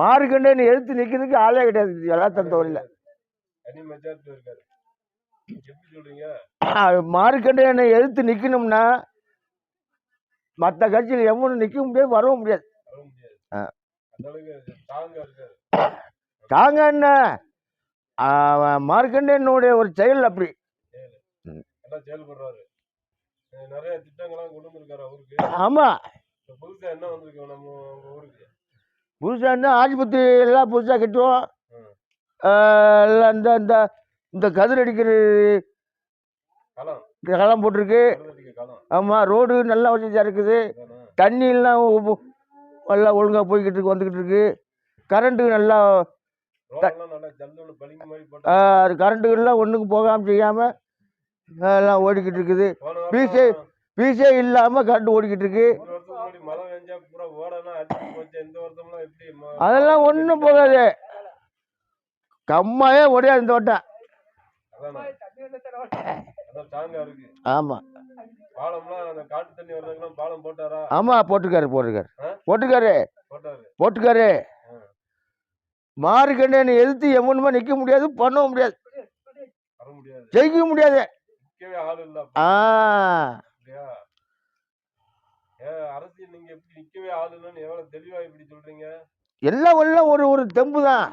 மார்க்கண்டேன்னு எடுத்து நிற்கிறதுக்கு ஆளே கிடையாது. எப்படி சொல்றீங்க? மார்க்கண்டேயனை எதிர்த்து நிற்கணும்னா மற்ற கட்சியில் எவனும் நிற்க முடியாது வரவும் முடியாது. தாங்க என்ன? அவன் மார்க்கண்டேயனுடைய ஒரு செயல் அப்படி. செயல்படுறாரு. நிறைய திட்டங்கள்லாம் கொண்டு வந்திருக்காரு அவருக்கு. ஆமாம் என்ன வந்திருக்கு நம்ம ஊருக்கு? புதுசாக இருந்தால் ஆஸ்பத்திரி எல்லாம் புதுசாக கட்டுவோம். எல்லாம் இந்த இந்த இந்த கதிர் அடிக்கிற களம் போட்டிருக்கு. ஆமாம் ரோடு நல்லா வசதியாக இருக்குது. தண்ணியெல்லாம் நல்லா ஒழுங்காக போய்கிட்டு இருக்கு வந்துக்கிட்டு இருக்கு. கரண்ட்டு நல்லா அது கரண்ட்டுகள்லாம் ஒன்றுக்கும் போகாமல் செய்யாமல் எல்லாம் ஓடிக்கிட்டு இருக்குது. பீஸே பீஸே இல்லாமல் கரண்ட் ஓடிக்கிட்டு இருக்கு. அதெல்லாம் ஒன்றும் போகாது. கம்மாயே ஓடியாது இந்த இருக்கு ஆமாம் பாலம்லாம் அந்த காட்டு தண்ணி வர்றதுக்கெல்லாம் பாலம் போட்டாரா? ஆமாம் போட்டிருக்காரு போட்டிருக்காரு. ஆ? போட்டிருக்காரு. போட்டாரு. போட்டுக்காரு ஆ. மாறுக்கண்டேன்னு எதிர்த்து எவனுமே நிற்க முடியாது பண்ணவும் முடியாது. ஜெயிக்க முடியாது. ஆ. நீங்க எப்படி நிக்கவே ஆள் இல்லைன்னு எவ்வளவு தெளிவா இப்படி சொல்றீங்க? எல்லாம் எல்லாம் ஒரு ஒரு தெம்பு தான்